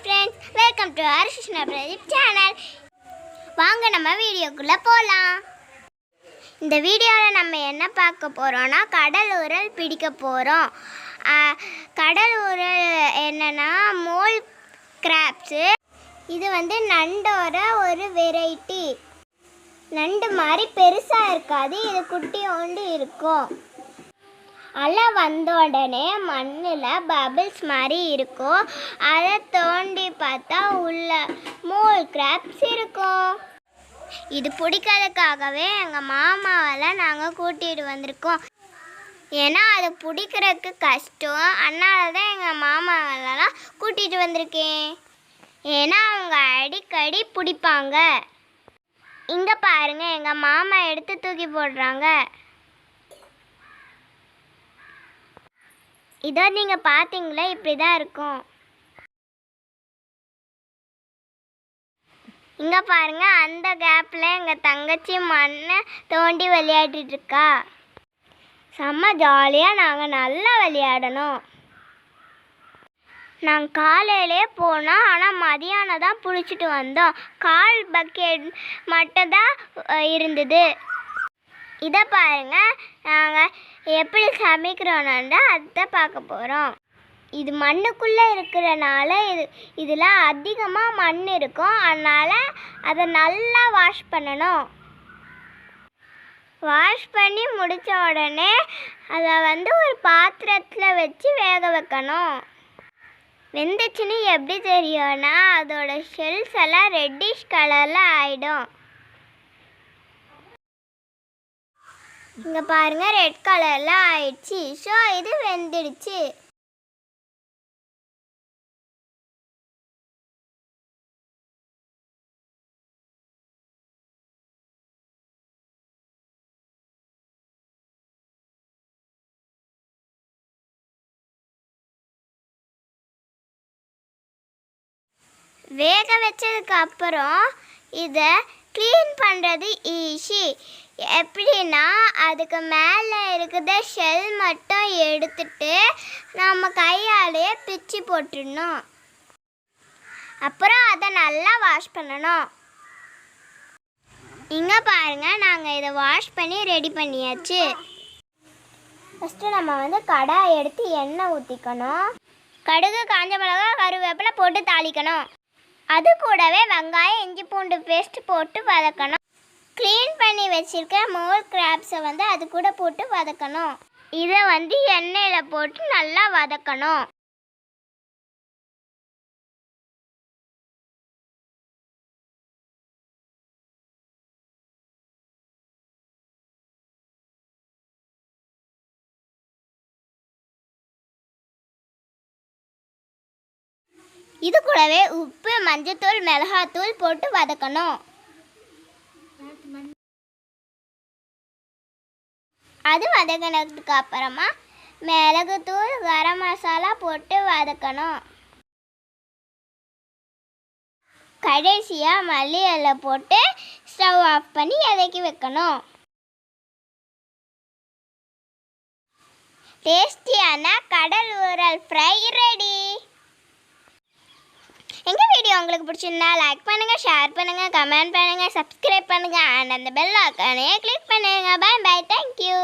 Friends welcome to Harishna Pradeep channel வாங்க நம்ம வீடியோக்குள்ளே போகலாம் இந்த வீடியோவில் நம்ம என்ன பார்க்க போகிறோம்னா கடல் உரல் பிடிக்க போகிறோம் கடல் உரல் என்னென்னா மோல் கிராப்ஸு இது வந்து நண்டோட ஒரு வெரைட்டி நண்டு மாதிரி பெருசாக இருக்காது இது குட்டியோண்டு இருக்கும். அலை வந்த உடனே மண்ணில் பபிள்ஸ் மாதிரி இருக்கும். அதை தோண்டி பார்த்தா உள்ள மூல் கிராப்ஸ் இருக்கும். இது பிடிக்கிறதுக்காகவே எங்கள் மாமாவெல்லாம் நாங்கள் கூட்டிகிட்டு வந்திருக்கோம். ஏன்னா அது பிடிக்கிறதுக்கு கஷ்டம். அதனால தான் எங்கள் மாமாவெல்லாம் கூட்டிகிட்டு வந்திருக்கேன். ஏன்னா அவங்க அடிக்கடி பிடிப்பாங்க. இங்கே பாருங்கள் எங்கள் மாமா எடுத்து தூக்கி போடுறாங்க. இதோ நீங்கள் பார்த்தீங்களா இப்படி தான் இருக்கும். இங்கே பாருங்க அந்த கேப்பில் எங்கள் தங்கச்சி மண்ணை தோண்டி விளையாடிட்டு இருக்கா. செம்ம ஜாலியாக நாங்கள் நல்லா விளையாடணும். நாங்கள் காலையிலே போனோம் ஆனால் மதியானம் தான் பிடிச்சிட்டு வந்தோம். கால் பக்கெட் மட்டும் தான் இருந்தது. இதை பாருங்க. நாங்கள் எப்படி சமைக்கிறோன்னா அதை பார்க்க போகிறோம் இது மண்ணுக்குள்ளே இருக்கிறனால இது இதில் அதிகமாக மண் இருக்கும். அதனால் அதை நல்லா வாஷ் பண்ணணும். வாஷ் பண்ணி முடித்த உடனே அதை வந்து ஒரு பாத்திரத்தில் வச்சு வேக வைக்கணும். வெந்துச்சுன்னு எப்படி தெரியும்னா அதோட ஷெல்ஸ் எல்லாம் ரெட்டிஷ் கலரில் ஆகிடும் இங்கே பாருங்க ரெட் கலரில் ஆயிடுச்சு. ஸோ இது வெந்துடுச்சு. வேக வச்சதுக்கு அப்புறம் இதை க்ளீன் பண்ணுறது ஈஸி எப்படின்னா அதுக்கு மேலே இருக்கிற ஷெல் மட்டும் எடுத்துட்டு நம்ம கையாலேயே பிச்சு போட்டுடணும். அப்புறம் அதை நல்லா வாஷ் பண்ணணும். இங்கே பாருங்கள் நாங்கள் இதை வாஷ் பண்ணி ரெடி பண்ணியாச்சு. ஃபஸ்ட்டு நம்ம வந்து கடாய் எடுத்து எண்ணெய் ஊற்றிக்கணும் கடுகு காஞ்ச மிளகா கருவேப்பிலை போட்டு தாளிக்கணும். அது கூடவே வெங்காயம் இஞ்சி பூண்டு பேஸ்ட் போட்டு வதக்கணும். க்ளீன் பண்ணி வச்சிருக்க மோர் கிராப்ஸை வந்து அது கூட போட்டு வதக்கணும். இதை வந்து எண்ணெயில் போட்டு நல்லா வதக்கணும். இது கூடவே உப்பு மஞ்சத்தூள் மிளகாத்தூள் போட்டு வதக்கணும். அது வதக்கினதுக்கு அப்புறமா மிளகுத்தூள் கரம் மசாலா போட்டு வதக்கணும். கடைசியாக மல்லி இலை போட்டு ஸ்டவ் ஆஃப் பண்ணி இறக்கி வைக்கணும். டேஸ்டியான கடல் ஊரல் ஃப்ரை ரெடி எங்கள் வீடியோ உங்களுக்கு பிடிச்சிருந்தா லைக் பண்ணுங்கள் ஷேர் பண்ணுங்கள் கமெண்ட் பண்ணுங்கள் சப்ஸ்கிரைப் பண்ணுங்கள் அண்ட் அந்த பெல் ஐக்கானையே கிளிக் பண்ணுங்கள் பை பை தேங்க்யூ